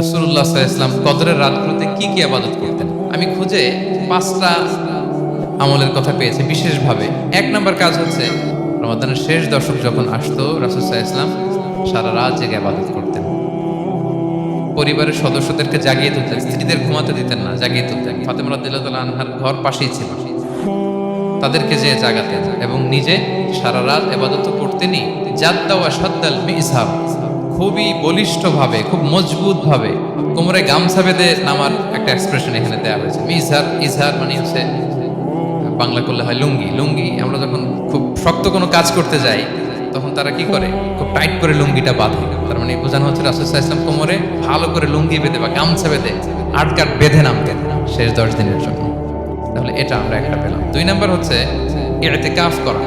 রসুল্লাহ ইসলাম কদরের রাতগুলোতে কি কি আবাদত করতেন? আমি খুঁজে পাঁচটা আমলের কথা পেয়েছি বিশেষভাবে। এক নম্বর কাজ হচ্ছে রমাদানের শেষ দশক যখন আসতো রাসুসাহ ইসলাম সারা রাত জেগে আবাদত করতেন। পরিবারের সদস্যদেরকে জাগিয়ে তুলতেন, স্ত্রীদের ঘুমাতে দিতেন না, জাগিয়ে তুলতেন। ফাতেমা রাদিল্লাহ আনহার ঘর পাশেই ছিল। তাদেরকে যে জাগাতেন এবং নিজে সারা রাত এবাদত করতেনই। জাদ্দা ওয়া সাদ্দাল মিসাব খুবই বলিষ্ঠভাবে, খুব মজবুতভাবে কোমরে গামছা বেঁধে নামার একটা এক্সপ্রেশন এখানে দেওয়া হয়েছে। মিসার ইজহার মানে হচ্ছে, বাংলা করলে হয় লুঙ্গি। লুঙ্গি, আমরা যখন খুব শক্ত কোনো কাজ করতে যাই, তখন তারা কি করে? খুব টাইট করে লুঙ্গিটা বাঁধে। তার মানে বোঝানো হচ্ছে রাসুসাহ ইসলাম কোমরে ভালো করে লুঙ্গি বেঁধে বা গামছা বেঁধে আটকাট বেঁধে নামতেন শেষ দশ দিনের জন্য। তাহলে এটা আমরা একটা পেলাম। দুই নাম্বার হচ্ছে এতে কাফ করা।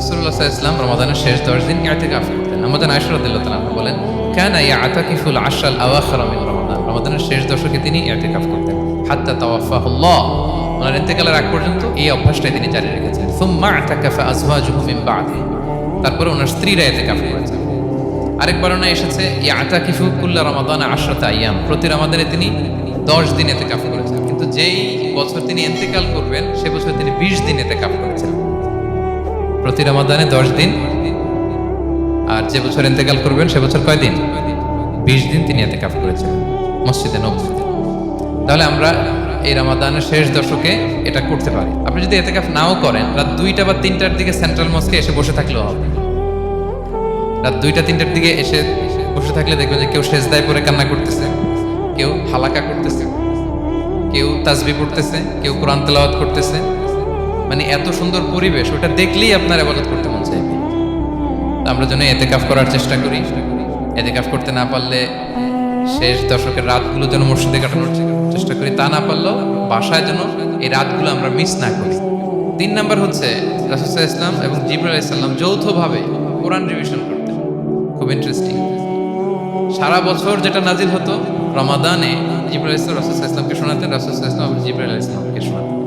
রসুল্লাহ ইসলাম রমাদানের শেষ দশ দিন এতে কাফ করতেন আমাদের আয়সরদুল্লাহ তালা বলেন, কেন ইয়া আতাকিফুল আশাল আওয়াখার মিন রমাদান। রমাদানের শেষ দশকে তিনি এতে কাফ করতেন। হাত্তা তাওয়াফাহুল্লাহ। ওনার আগ পর্যন্ত এই অভ্যাসটাই তিনি জারি রেখেছেন। সুম্মা আতাকাফা তারপরে ওনার স্ত্রীরা এতে কাফ করেছেন। আরেক বর্ণনা এসেছে ইয়া আতাকিফু কুল্লা রমাদান আশরাত আইয়াম। প্রতি রমাদানে তিনি দশ দিন এতে কাফ করেছেন। কিন্তু যেই বছর তিনি ইন্তেকাল করবেন, সে বছর তিনি বিশ দিন এতে কাফ করেছেন প্রতি রমাদানে দশ দিন। আর যে বছর ইন্তেকাল করবেন, সে বছর কয় দিন? বিশ দিন তিনি এতে কাফ করেছেন, মসজিদে নবীতে তাহলে আমরা এই রমাদানের শেষ দশকে এটা করতে পারি। আপনি যদি এতে কাফ নাও করেন, রাত দুইটা বা তিনটার দিকে সেন্ট্রাল মস্কে এসে বসে থাকলেও হবে। রাত দুইটা, তিনটার দিকে এসে বসে থাকলে দেখবেন যে কেউ সেজদায় পরে কান্না করতেছে, কেউ হালাকা করতেছে, কেউ তাজবি পড়তেছে, কেউ কোরআন তেলাওয়াত করতেছে মানে এত সুন্দর পরিবেশ, ওটা দেখলেই আপনার আবাদত করতে মন চাইবে আমরা যেন এতে কাফ করার চেষ্টা করি। এতে কাফ করতে না পারলে শেষ দশকের রাতগুলো যেন মসজিদে কাটানোর চেষ্টা করি। তা না পারলেও বাসায় যেন এই রাতগুলো আমরা মিস না করি। তিন নাম্বার হচ্ছে রাসুসাহ ইসলাম এবং জিবরুল ইসলাম যৌথভাবে কোরআন রিভিশন করতেন। খুব ইন্টারেস্টিং সারা বছর যেটা নাজিল হতো, রমাদানে জিবরুল ইসলাম রাসুসাহ ইসলামকে শোনাতেন রাসুসাহ ইসলাম এবং জিবরুল ইসলামকে শোনাতেন।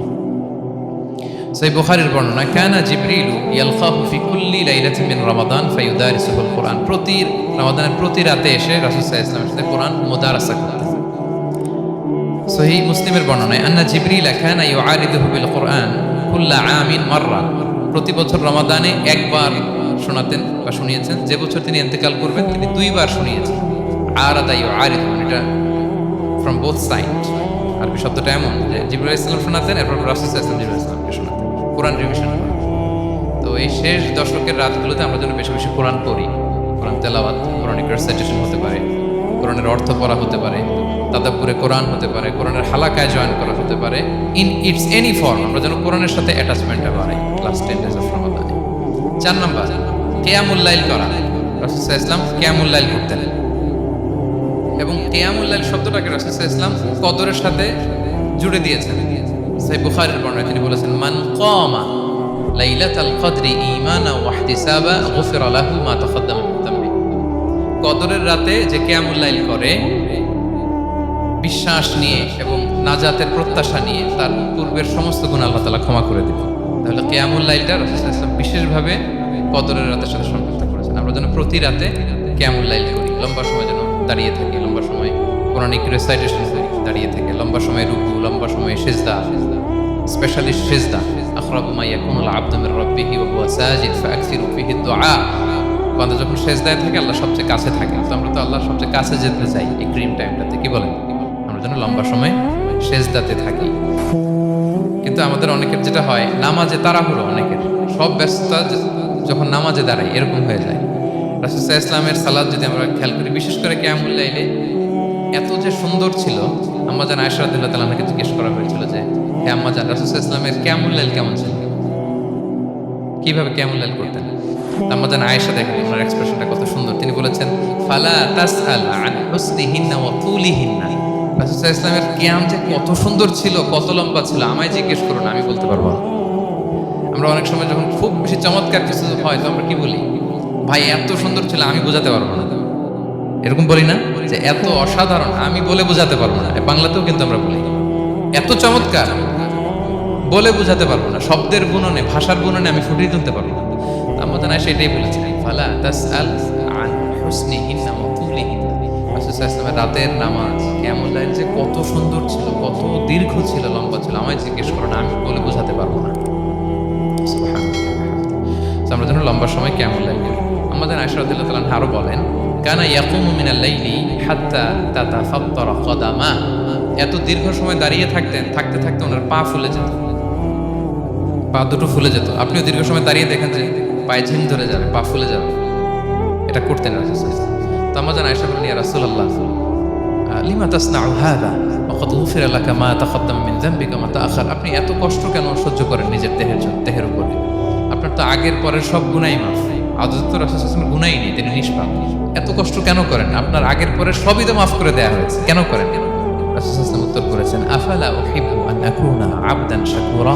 সেই বুখারীর বর্ণনা, কানা জিবরিলু ইয়ালকাহু ফি কুল্লি লাইলাতিন মিন রমাদান ফায়ুদারিসুল কোরআন প্রতি রমাদানের প্রতি রাতে এসে রাসূল সাল্লাল্লাহু আলাইহি সাথে কোরআন মুদারাসা করতেন সহি মুসলিমের বর্ণনায়, আন্না জিবরিল কানা ইউআরিদুহু বিল কোরআন কুল্লা আমিন মাররা। প্রতি বছর রমাদানে একবার শোনাতেন বা শুনিয়েছেন। যে বছর তিনি ইন্তেকাল করবেন, তিনি দুইবার শুনিয়েছেন। আর আদা ইউআরিদু এটা ফ্রম বোথ সাইড আরবি শব্দটা এমন যে জিবরুল ইসলাম শোনাতেন, এরপর রাসুল ইসলাম জিবরুল ইসলামকে শোনাতেন। কোরআন রিভিশন তো এই শেষ দশকের রাতগুলোতে আমরা যেন বেশি বেশি কোরআন পড়ি, কোরআন তেলাওয়াত কোরআনিক রেসাইটেশন হতে পারে কোরআনের অর্থ পড়া হতে পারে তাদাপুরে কোরআন হতে পারে, কোরআনের হালাকায় জয়েন করা হতে পারে ইন ইটস এনি ফর্ম আমরা যেন কোরআনের সাথে অ্যাটাচমেন্টটা বাড়াই ক্লাস টেন ডেজ অফ চার নম্বর কেয়ামুল্লাইল করা। রাসুল ইসলাম কেয়ামুল্লাইল করতেন। এবং কেয়ামুল্লাইল শব্দটাকে রাসুল ইসলাম কদরের সাথে জুড়ে দিয়েছেন। সাই বুখারের তিনি বলেছেন, মান কমা কদরি গুফিরা মা তাকাদ্দামা কদরের রাতে যে কেয়ামুল্লাইল করে, বিশ্বাস নিয়ে এবং নাজাতের প্রত্যাশা নিয়ে তার পূর্বের সমস্ত গুণ আল্লাহ তাআলা ক্ষমা করে দিবেন। তাহলে ইসলাম বিশেষভাবে কদরের রাতের সাথে সম্পৃক্ত করেছেন। আমরা যেন প্রতি রাতে কেয়ামুল্লাইল করি। লম্বা সময় যেন দাঁড়িয়ে থাকি, লম্বা সময় কোরআনিক রেসাইটেশন দাঁড়িয়ে থাকে, লম্বা সময় রুকু, লম্বা সময় সেজদা স্পেশালি সেজদা আখরাবু মা ইয়াকুনুল আবদু মির রাব্বিহি ওয়া হুয়া সাজিদ ফাকসিরু ফিহি বান্দা যখন সেজদায় থাকে, আল্লাহ সবচেয়ে কাছে থাকে। তো আমরা তো আল্লাহর সবচেয়ে কাছে যেতে চাই এই ক্রিম টাইমটাতে, কি বলেন? আমরা যেন লম্বা সময় সেজদাতে থাকি। কিন্তু আমাদের অনেকের যেটা হয়, নামাজে তাড়াহুড়ো অনেকের। সব ব্যস্ততা যখন নামাজে দাঁড়ায়, এরকম হয়ে যায়। রাসুসাহ ইসলামের সালাদ যদি আমরা খেয়াল করি, বিশেষ করে কেয়ামুল্লাইলে এত যে সুন্দর ছিল আম্মাজান আয়সারদুল্লাহ তালাকে জিজ্ঞেস করা হয়েছিল যে হে আম্মাজান রাসুসাহ ইসলামের কেয়ামুল্লাইল কেমন ছিল? কীভাবে কেয়ামুল্লাইল করতেন? আম্মাজান আয়েশা দেখেন ওনার এক্সপ্রেশনটা কত সুন্দর। তিনি বলেছেন, ফালা তাসআল আন হুসনিহিন্না ওয়া তুলিহিন্না। রাসূল ইসলামের কিয়াম যে কত সুন্দর ছিল, কত লম্বা ছিল, আমায় জিজ্ঞেস করুন, আমি বলতে পারব। আমরা অনেক সময় যখন খুব বেশি চমৎকার কিছু হয়, তো আমরা কি বলি? ভাই, এত সুন্দর ছিল, আমি বোঝাতে পারব না। এরকম বলি না যে, এত অসাধারণ, আমি বলে বোঝাতে পারব না। বাংলাতেও কিন্তু আমরা বলি। এত চমৎকার বলে বোঝাতে পারব না, শব্দের গুণনে ভাষার গুণনে আমি ফুটিয়ে তুলতে পারব না। আমাদের না সেটাই বলেছিলেন। ফালা তাসআল আন হুসনিহিন্না ওয়া তুলিহিন্না। রাসূল রাতের নামাজ কেমন লাইল যে কত সুন্দর ছিল, কত দীর্ঘ ছিল, লম্বা ছিল, আমায় জিজ্ঞেস করো না, আমি বলে বোঝাতে পারব না। আমরা যেন লম্বা সময় কেমন লাগে। আমাদের আশরাদুল্লাহ তালান আরও বলেন, কানা ইয়াকুমু মিনাল লাইলি হাত্তা তাতাফাত্তারা কদামা। এত দীর্ঘ সময় দাঁড়িয়ে থাকতেন, থাকতে থাকতে ওনার পা ফুলে যেত। পা দুটো ফুলে যেত। আপনিও দীর্ঘ সময় দাঁড়িয়ে দেখেন যে পায়ে ঝিম ধরে যাবে, পা ফুলে যাবে। এটা করতেন রাসূল ওয়াসাল্লাম। তো আমরা যেন আয়সা বলেন লিমা হাদা লাকা মা তাকদ্দাম মিন যামবিকা মা তাআখার। আপনি এত কষ্ট কেন সহ্য করেন নিজের দেহের জন্য দেহের উপরে? আপনার তো আগের পরের সব গুনাই মাফ। আদত তো রাসূল সাল্লাল্লাহু গুনাই নেই, তিনি নিষ্পাপ। এত কষ্ট কেন করেন? আপনার আগের পরের সবই তো মাফ করে দেয়া হয়েছে। কেন করেন? রাসূল উত্তর করেছেন, আফালা উহিব্বু আন আকুনা আবদান শাকুরা?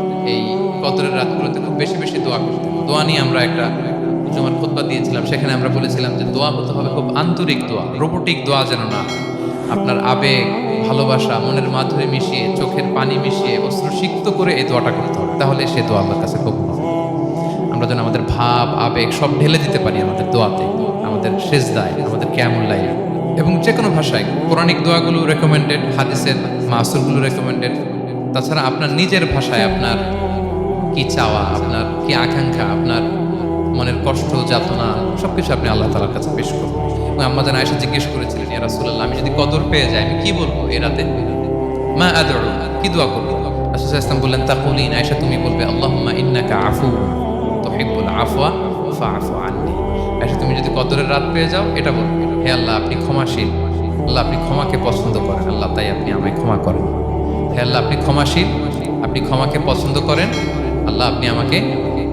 এই কদরের রাতগুলোতে খুব বেশি বেশি দোয়া করতেন দোয়া নিয়ে আমরা একটা জুমার খোদবা দিয়েছিলাম। সেখানে আমরা বলেছিলাম যে দোয়া হতে হবে খুব আন্তরিক দোয়া, রোবোটিক দোয়া যেন না আপনার আবেগ, ভালোবাসা, মনের মাধুরী মিশিয়ে, চোখের পানি মিশিয়ে অস্ত্র সিক্ত করে এই দোয়াটা করতে হবে। তাহলে সে দোয়া আল্লাহর কাছে কবুল হবে। আমরা যেন আমাদের ভাব, আবেগ সব ঢেলে দিতে পারি আমাদের দোয়াতে, আমাদের শেষ দায় আমাদের কেমন লাই এবং যে কোনো ভাষায়, পৌরাণিক দোয়াগুলো রেকমেন্ডেড হাদিসের মাসুরগুলো রেকমেন্ডেড তাছাড়া আপনার নিজের ভাষায় আপনার কি চাওয়া, আপনার কি আকাঙ্ক্ষা, আপনার মনের কষ্ট, যাতনা, সবকিছু আপনি আল্লাহ তালার কাছে পেশ করুন। এবং আম্মা যেন আয়সা জিজ্ঞেস করেছিলেন, ইয়া রাসূলুল্লাহ, আমি যদি কদর পেয়ে যাই, আমি কি বলব এ রাতে? মা আদর, কি দোয়া করব? রাসূল ইসলাম বললেন, তাকুলিন। আয়সা তুমি বলবে, আল্লাহুম্মা ইন্নাকা আফু তুহিব্বুল আফওয়া, ফাআফু আননি। আয়সা তুমি যদি কদরের রাত পেয়ে যাও, এটা বলবে, হে আল্লাহ, আপনি ক্ষমাশীল। আল্লাহ, আপনি ক্ষমাকে পছন্দ করেন। আল্লাহ, তাই আপনি আমায় ক্ষমা করেন। হে আল্লাহ, আপনি ক্ষমাশীল, আপনি ক্ষমাকে পছন্দ করেন, আল্লাহ আপনি আমাকে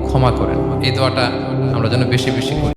ক্ষমা করেন। এই দোয়াটা আমরা যেন বেশি বেশি করি।